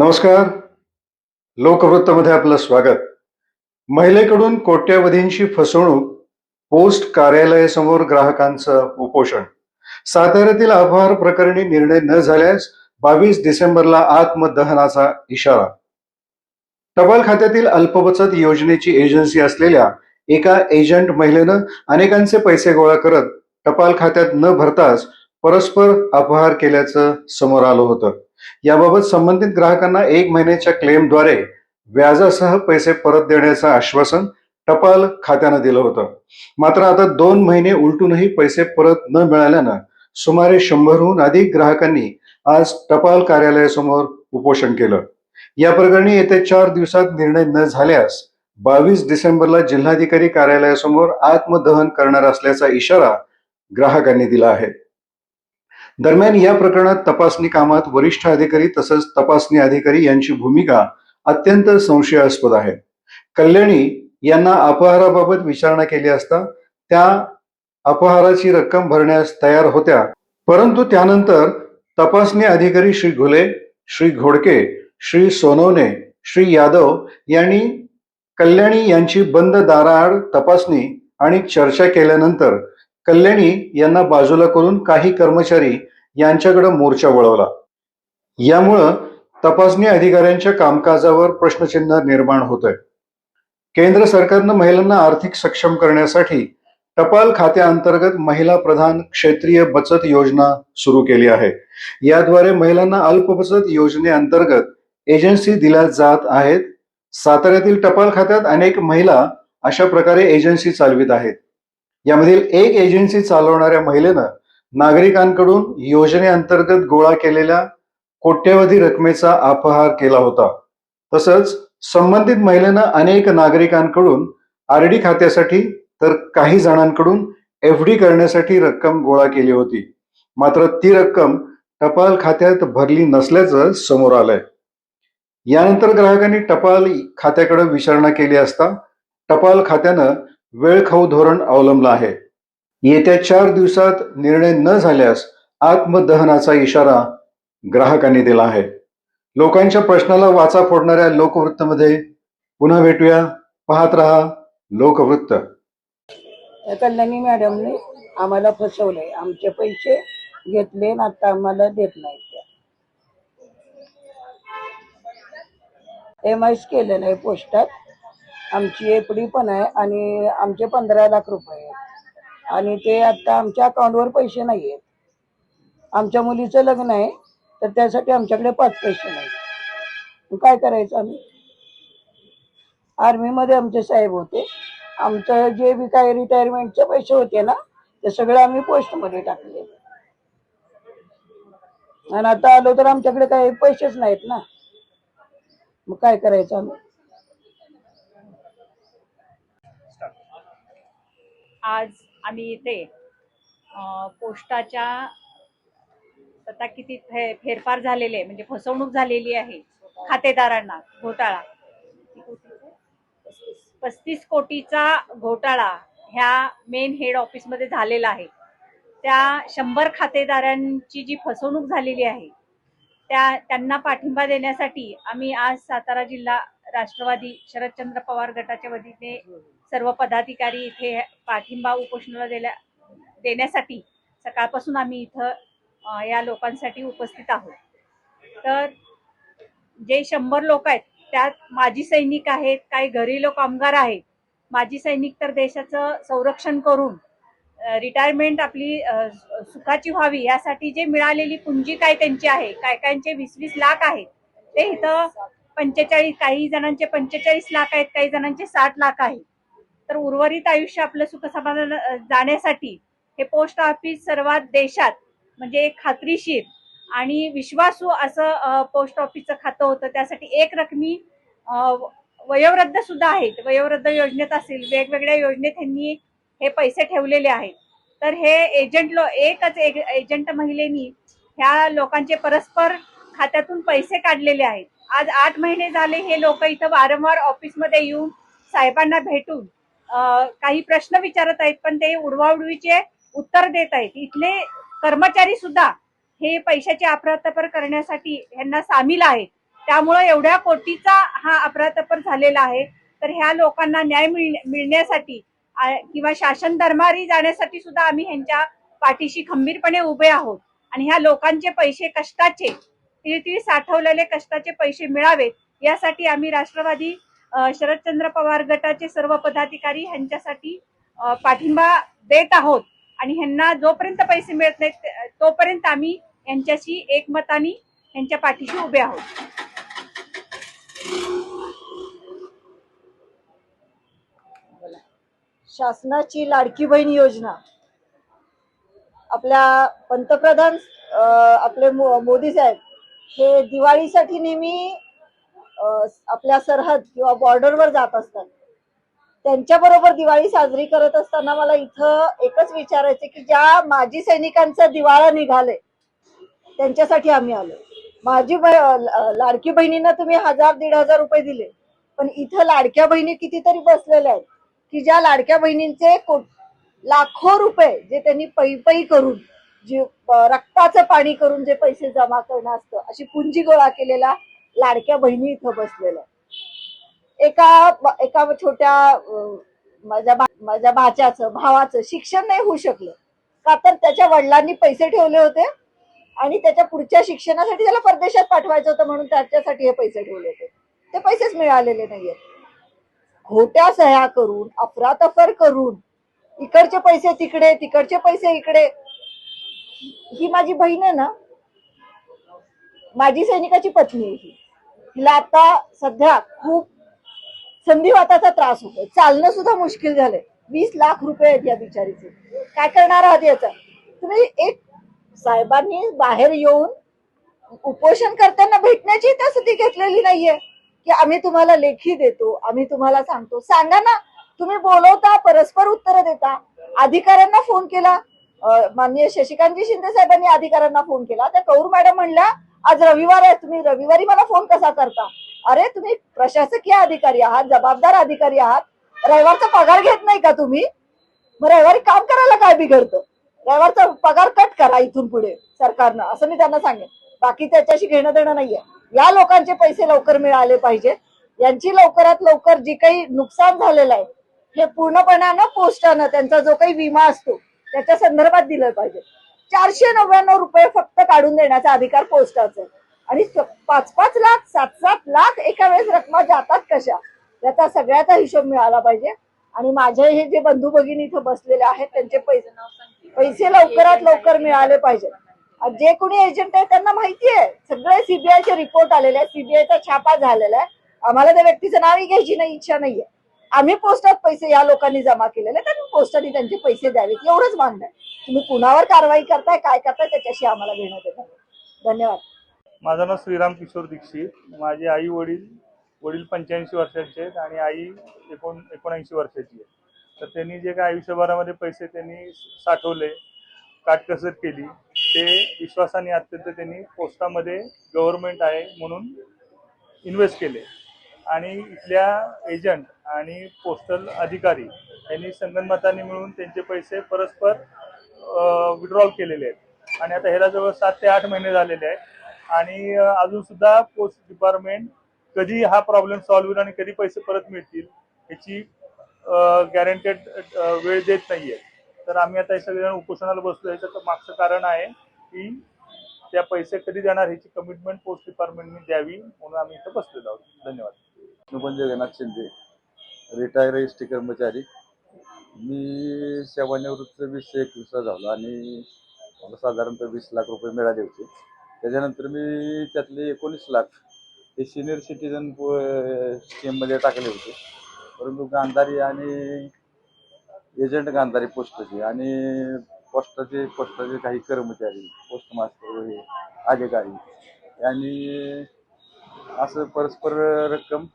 नमस्कार. लोकवृत्तमध्ये आपलं स्वागत. महिलेकडून कोट्यावधींची फसवणूक पोस्ट कार्यालयासमोर ग्राहकांचं उपोषण. साताऱ्यातील अपहार प्रकरणी निर्णय न झाल्यास बावीस डिसेंबरला आत्मदहनाचा इशारा. टपाल खात्यातील अल्पबचत योजनेची एजन्सी असलेल्या एका एजंट महिलेनं अनेकांचे पैसे गोळा करत टपाल खात्यात न भरताच परस्पर अपहार केल्याचं समोर आलं होतं. याबाबत संबंधित ग्राहकांना एक महिन्याच्या क्लेमद्वारे व्याजासह पैसे परत देण्याचं आश्वासन टपाल खात्यानं दिलं होतं. मात्र आता दोन महिने उलटूनही पैसे परत न मिळाल्यानं सुमारे शंभरहून अधिक ग्राहकांनी आज टपाल कार्यालयासमोर उपोषण केलं. या प्रकरणी येत्या चार दिवसात निर्णय न झाल्यास बावीस डिसेंबरला जिल्हाधिकारी कार्यालयासमोर आत्मदहन करणार असल्याचा इशारा ग्राहकांनी दिला आहे. दरम्यान या प्रकरणात तपासणी कामात वरिष्ठ अधिकारी तसंच तपासणी अधिकारी यांची भूमिका अत्यंत संशयास्पद आहे. कल्याणी यांना अपहाराबाबत विचारणा केली असता त्या अपहाराची रक्कम भरण्यास तयार होत्या. परंतु त्यानंतर तपासणी अधिकारी श्री घुले श्री घोडके श्री सोनवणे श्री यादव यांनी कल्याणी यांची बंद दाराआड तपासणी आणि चर्चा केल्यानंतर कल्याणी यांना बाजूला करून काही कर्मचारी यांच्याकडे मोर्चा वळवला. यामुळं तपासणी अधिकाऱ्यांच्या कामकाजावर प्रश्नचिन्ह निर्माण होत आहे केंद्र सरकारनं महिलांना आर्थिक सक्षम करण्यासाठी टपाल खात्याअंतर्गत महिला प्रधान क्षेत्रीय बचत योजना सुरू केली आहे. याद्वारे महिलांना अल्प बचत योजनेअंतर्गत एजन्सी दिल्या जात आहेत. साताऱ्यातील टपाल खात्यात अनेक महिला अशा प्रकारे एजन्सी चालवित आहेत. यामधील एक एजन्सी चालवणाऱ्या महिलेनं नागरिकांकडून योजनेअंतर्गत गोळा केलेल्या कोट्यवधी रकमेचा अपहार केला होता. तसंच संबंधित महिलेनं अनेक नागरिकांकडून आर डी खात्यासाठी तर काही जणांकडून एफ डी करण्यासाठी रक्कम गोळा केली होती. मात्र ती रक्कम टपाल खात्यात भरली नसल्याचं समोर आलंय. यानंतर ग्राहकांनी टपाल खात्याकडे विचारणा केली असता टपाल खात्यानं वेळखाऊ धोरण अवलंबलं आहे. येत्या चार दिवसात निर्णय न झाल्यास आत्मदहनाचा इशारा ग्राहकांनी दिला आहे. लोकांच्या प्रश्नाला वाचा फोडणाऱ्या लोकवृत्तमध्ये पुन्हा भेटूया. पाहत रहा लोकवृत्त. कल्याणी मॅडमने आम्हाला फसवलंय. आमचे पैसे घेतले ना आता आम्हाला देत नाहीत एम आयच केलं नाही पोस्टात. आमची एफडी पण आहे आणि आमचे पंधरा लाख रुपये आहेत. आणि ते आता आमच्या अकाउंटवर पैसे नाही आहेत. आमच्या मुलीचं लग्न आहे तर त्यासाठी आमच्याकडे पाच पैसे नाही काय करायचं आम्ही? आर्मीमध्ये आमचे साहेब होते. आमचं जे बी काय रिटायरमेंटचे पैसे होते ना ते सगळं आम्ही पोस्टमध्ये टाकले. आणि आता आलो तर आमच्याकडे काही पैसेच नाहीत ना. मग काय करायचं आम्ही? आज आम्ही इथे पोस्टाच्या आता किती फे फेरफार झालेले आहे. म्हणजे फसवणूक झालेली आहे खातेदारांना घोटाळा. पस्तीस कोटीचा घोटाळा ह्या मेन हेड ऑफिसमध्ये झालेला आहे. त्या शंभर खातेदारांची जी फसवणूक झालेली आहे त्या त्यांना पाठिंबा देण्यासाठी आम्ही आज सातारा जिल्हा राष्ट्रवादी शरदचंद्र पवार गटाच्या वतीने सर्व पदाधिकारी इथे पाठिंबा उपोषणाला दिल्या देण्यासाठी सकाळपासून आम्ही इथं या लोकांसाठी उपस्थित आहोत. तर जे शंभर लोक आहेत त्यात माजी सैनिक आहेत काही घरेलू कामगार आहेत. माजी सैनिक तर देशाचं संरक्षण करून रिटायरमेंट आपली सुखाची व्हावी यासाठी जे मिळालेली पुंजी काय त्यांची आहे काय कायचे वीस वीस लाख आहेत ते इथं पंचेचाळीस काही जणांचे पंचेचाळीस लाख आहेत काही जणांचे साठ लाख आहेत. तर उर्वरित आयुष्य आपलं सुखसमाधान जाण्यासाठी हे पोस्ट ऑफिस सर्वात देशात म्हणजे एक खात्रीशीर आणि विश्वासू असं पोस्ट ऑफिसचं खातं होतं. त्यासाठी एक रकमी वयोवृद्ध सुद्धा आहेत. वयोवृद्ध योजनेत असेल वेगवेगळ्या योजनेत त्यांनी हे पैसे ठेवलेले आहेत. तर हे एजंट लो एकच एजंट महिलेनी ह्या लोकांचे परस्पर खात्यातून पैसे काढलेले आहेत. आज आठ महिने झाले हे लोक इथं वारंवार ऑफिसमध्ये येऊन साहेबांना भेटून काही प्रश्न विचारत आहेत पण ते उडवाउडवीचे उत्तर देत आहेत. इथले कर्मचारी सुद्धा हे पैशाची अपरातपर करण्यासाठी ह्यांना सामील आहेत. त्यामुळं एवढ्या कोटीचा हा अपरातपर झालेला आहे. तर ह्या लोकांना न्याय मिळण्या- मिळण्यासाठी किंवा शासन दरबारी जाण्यासाठी सुद्धा आम्ही ह्यांच्या पाठीशी खंबीरपणे उभे आहोत. आणि ह्या लोकांचे पैसे कष्टाचे ती साठवलेले कष्टाचे पैसे मिळावेत यासाठी आम्ही राष्ट्रवादी शरदचंद्र पवार गटाचे सर्व पदाधिकारी ह्यांच्यासाठी पाठिंबा देत आहोत. आणि ह्यांना जोपर्यंत पैसे मिळत नाहीत तोपर्यंत आम्ही यांच्याशी एकमताने यांच्या पाठीशी उभे आहोत. शासनाची लाडकी बहीण योजना. आपल्या पंतप्रधान आपले मो- मोदी साहेब हे दिवाळीसाठी नेहमी आपल्या सरहद किंवा बॉर्डरवर जात असतात. त्यांच्याबरोबर दिवाळी साजरी करत असताना मला इथं एकच विचारायचं की ज्या माजी सैनिकांचा दिवाळा निघाले त्यांच्यासाठी आम्ही आलो. माझी लाडकी बहिणींना तुम्ही हजार दीड हजार रुपये दिले. पण इथं लाडक्या बहिणी कितीतरी बसलेल्या आहेत की ज्या लाडक्या बहिणींचे लाखो रुपये जे त्यांनी पै करून जे रक्ताचं पाणी करून जे पैसे जमा करणं असतं अशी पुंजी गोळा केलेला लाडक्या बहिणी इथं बसलेल्या एका एका छोट्या माझ्या माझ्या भाच्याचं भावाचं शिक्षण नाही होऊ शकलं. का तर त्याच्या वडिलांनी पैसे ठेवले होते आणि त्याच्या पुढच्या शिक्षणासाठी त्याला परदेशात पाठवायचं होतं म्हणून त्याच्यासाठी हे पैसे ठेवले होते. ते पैसेच मिळालेले नाहीयेत. खोट्या सह्या करून अफरातफर करून इकडचे पैसे तिकडे तिकडचे पैसे इकडे ही माझी बहीण आहे ना माझी सैनिकाची पत्नी आहे ही. तिला आता सध्या खूप संधिवाताचा त्रास होतोय. चालणं सुद्धा मुश्किल झालंय. वीस लाख रुपये आहेत या बिचारीचे. काय करणार आहात याचा? तुम्ही एक साहेबांनी बाहेर येऊन उपोषण करताना भेटण्याची त्या स्थिती घेतलेली नाहीये. की आम्ही तुम्हाला लेखी देतो आम्ही तुम्हाला सांगतो. सांगा ना तुम्ही बोलवता परस्पर उत्तर देता. अधिकाऱ्यांना फोन केला माननीय शशिकांतजी शिंदे साहेबांनी अधिकाऱ्यांना फोन केला. त्या कौर मॅडम म्हणल्या आज रविवार आहे तुम्ही रविवारी मला फोन कसा करता? अरे तुम्ही प्रशासकीय अधिकारी आहात जबाबदार अधिकारी आहात. रविवारचा पगार घेत नाही का तुम्ही? मग रविवारी काम करायला काय बिघडतं? रविवारचा पगार कट करा इथून पुढे सरकारनं असं मी त्यांना सांगेन. बाकी त्याच्याशी घेणं देणं नाहीये. या लोकांचे पैसे लवकर मिळाले पाहिजेत यांची लवकरात लवकर जी काही नुकसान झालेलं आहे हे पूर्णपणानं पोस्टानं त्यांचा जो काही विमा असतो त्याच्या संदर्भात दिलं पाहिजे. चारशे नव्याण्णव रुपये फक्त काढून देण्याचा अधिकार पोस्टाचा आहे. आणि पाच पाच लाख सात सात लाख एका वेळेस रकमा जातात कशा? याचा सगळ्याचा हिशोब मिळाला पाहिजे. आणि माझे हे जे बंधू भगिनी इथं बसलेले आहेत त्यांचे पैसे पैसे लवकरात लवकर मिळाले पाहिजे. जे कोणी एजंट आहे त्यांना माहिती आहे. सगळे सीबीआयचे रिपोर्ट आलेले आहेत. सीबीआयचा छापा झालेला आहे. आम्हाला त्या व्यक्तीचं नावही घ्यायची नाही इच्छा नाहीये. आम्ही पोस्टात पैसे या लोकांनी जमा केलेले त्यांनी पोस्टाने त्यांचे पैसे द्यावेत. एवढंच मागणं आहे. तुम्ही कुणावर कारवाई करताय काय करताय त्याच्याशी आम्हाला घेणं देणार धन्यवाद. माझं नाव श्रीराम किशोर दीक्षित. माझे आई वडील वडील पंच्याऐंशी वर्षाचे आहेत आणि आई एकोण एकोणऐंशी वर्षाची आहे. तर त्यांनी जे काय आयुष्यभरामध्ये पैसे त्यांनी साठवले काटकसर केली ते विश्वासाने अत्यंत त्यांनी पोस्टामध्ये गव्हर्नमेंट आहे म्हणून इन्व्हेस्ट केले. आणि इथल्या एजंट आणि पोस्टल अधिकारी यांनी संगनमताने मिळून त्यांचे पैसे परस्पर विड्रॉल केलेले आहेत. आणि आता ह्याला जवळ सात ते आठ महिने झालेले आहेत. आणि अजून सुद्धा पोस्ट डिपार्टमेंट कधी हा प्रॉब्लेम सॉल्व्ह होईल आणि कधी पैसे परत मिळतील याची गॅरंटेड वेळ देत नाहीये. तर आम्ही आता हे सगळेजण उपोषणाला बसलो याचं मागचं कारण आहे की त्या पैसे कधी देणार ह्याची कमिटमेंट पोस्ट डिपार्टमेंटने द्यावी म्हणून आम्ही इथं बसलेलो आहोत. धन्यवाद. पण जगन्नाथ शिंदे. रिटायर एस कर्मचारी. मी सेवानिवृत्त वीस एकवीसला झालो आणि मला साधारणतः वीस लाख रुपये मिळाले होते. त्याच्यानंतर मी त्यातले एकोणीस लाख हे सिनियर सिटीजन स्कीममध्ये टाकले होते. परंतु गांधारी आणि एजंट गांधारी पोस्टचे आणि पोस्टाचे पोस्टाचे काही कर्मचारी पोस्ट मास्टर हे अधिकारी आणि असं परस्पर रक्कम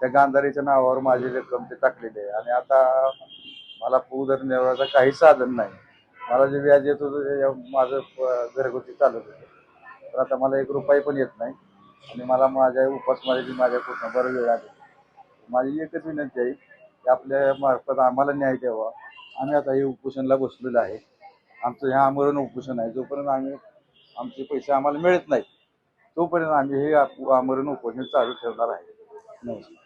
त्या गांधारीच्या नावावर माझी रक्कम ते टाकलेली आहे. आणि आता मला उदरनिर्वाहाचं काही साधन नाही मला जे व्याज येत होतं ते माझं प- घरगुती चालत होतं. तर आता मला एक रुपये पण येत नाही. आणि मला माझ्या उपासमारीची माझ्या कुटुंबावर वेळ आली माझी एकच विनंती आहे की आपल्या मार्फत आम्हाला न्याय द्यावा. आम्ही आता हे उपोषणला बसलेलं आहे. आमचं हे आमरण उपोषण आहे. जोपर्यंत आम्ही आमचे पैसे आम्हाला मिळत नाहीत तोपर्यंत आम्ही हे आप- आमरण उपोषण चालू ठेवणार आहे. नमस्कार.